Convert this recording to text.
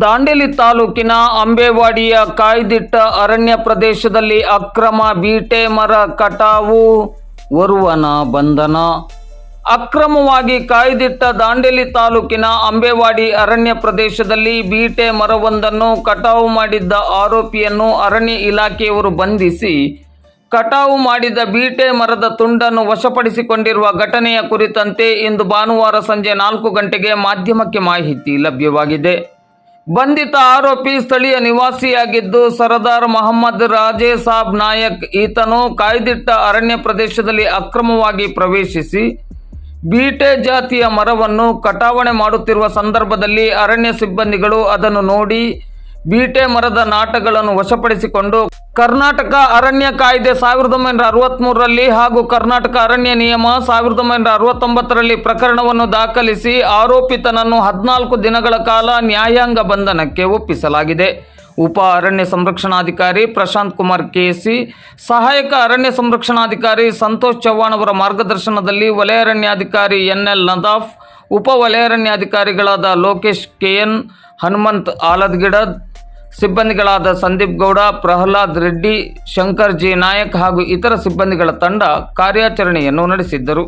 ದಾಂಡೇಲಿ ತಾಲೂಕಿನ ಅಂಬೇವಾಡಿಯ ಕಾಯ್ದಿಟ್ಟ ಅರಣ್ಯ ಪ್ರದೇಶದಲ್ಲಿ ಅಕ್ರಮ ಬೀಟೆ ಮರ ಕಟಾವು, ಒರುವನ ಬಂಧನ. ಅಕ್ರಮವಾಗಿ ಕಾಯ್ದಿಟ್ಟ ದಾಂಡೇಲಿ ತಾಲೂಕಿನ ಅಂಬೇವಾಡಿ ಅರಣ್ಯ ಪ್ರದೇಶದಲ್ಲಿ ಬೀಟೆ ಮರವೊಂದನ್ನು ಕಟಾವು ಮಾಡಿದ್ದ ಆರೋಪಿಯನ್ನು ಅರಣ್ಯ ಇಲಾಖೆಯವರು ಬಂಧಿಸಿ, ಕಟಾವು ಮಾಡಿದ ಬೀಟೆ ಮರದ ತುಂಡನ್ನು ವಶಪಡಿಸಿಕೊಂಡಿರುವ ಘಟನೆಯ ಕುರಿತಂತೆ ಇಂದು ಭಾನುವಾರ ಸಂಜೆ ನಾಲ್ಕು ಗಂಟೆಗೆ ಮಾಧ್ಯಮಕ್ಕೆ ಮಾಹಿತಿ ಲಭ್ಯವಾಗಿದೆ. ಬಂಧಿತ ಆರೋಪಿ ಸ್ಥಳೀಯ ನಿವಾಸಿಯಾಗಿದ್ದು ಸರದಾರ್ ಮೊಹಮ್ಮದ್ ರಾಜೇ ಸಾಬ್ ನಾಯಕ್. ಈತನು ಕಾಯ್ದಿಟ್ಟ ಅರಣ್ಯ ಪ್ರದೇಶದಲ್ಲಿ ಅಕ್ರಮವಾಗಿ ಪ್ರವೇಶಿಸಿ ಬೀಟೆ ಜಾತಿಯ ಮರವನ್ನು ಕಟಾವಣೆ ಮಾಡುತ್ತಿರುವ ಸಂದರ್ಭದಲ್ಲಿ ಅರಣ್ಯ ಸಿಬ್ಬಂದಿಗಳು ಅದನ್ನು ನೋಡಿ ಬೀಟೆ ಮರದ ನಾಟಗಳನ್ನು ವಶಪಡಿಸಿಕೊಂಡು ಕರ್ನಾಟಕ ಅರಣ್ಯ ಕಾಯ್ದೆ ಸಾವಿರದ ಒಂಬೈನೂರ ಅರವತ್ತ್ಮೂರರಲ್ಲಿ ಹಾಗೂ ಕರ್ನಾಟಕ ಅರಣ್ಯ ನಿಯಮ ಸಾವಿರದ ಒಂಬೈನೂರ ಅರವತ್ತೊಂಬತ್ತರಲ್ಲಿ ಪ್ರಕರಣವನ್ನು ದಾಖಲಿಸಿ ಆರೋಪಿತನನ್ನು ಹದಿನಾಲ್ಕು ದಿನಗಳ ಕಾಲ ನ್ಯಾಯಾಂಗ ಬಂಧನಕ್ಕೆ ಒಪ್ಪಿಸಲಾಗಿದೆ. ಉಪ ಅರಣ್ಯ ಸಂರಕ್ಷಣಾಧಿಕಾರಿ ಪ್ರಶಾಂತ್ ಕುಮಾರ್ ಕೆಸಿ, ಸಹಾಯಕ ಅರಣ್ಯ ಸಂರಕ್ಷಣಾಧಿಕಾರಿ ಸಂತೋಷ್ ಚವ್ಹಾಣ್ ಅವರ ಮಾರ್ಗದರ್ಶನದಲ್ಲಿ ವಲಯ ಅರಣ್ಯಾಧಿಕಾರಿ ಎನ್ ಎಲ್ ನದಾಫ್, ಉಪ ವಲಯ ಅರಣ್ಯಾಧಿಕಾರಿಗಳಾದ ಲೋಕೇಶ್ ಕೆಎನ್, ಹನುಮಂತ್ ಆಲದ್ಗಿಡದ್ ಸಿಬ್ಬಂದಿಗಳಾದ ಸಂದೀಪ್ ಗೌಡ ಪ್ರಹ್ಲಾದ್ ರೆಡ್ಡಿ ಶಂಕರ್ ಜಿ ನಾಯಕ್ ಹಾಗೂ ಇತರ ಸಿಬ್ಬಂದಿಗಳ ತಂಡ ಕಾರ್ಯಾಚರಣೆಯನ್ನು ನಡೆಸಿದ್ದರು.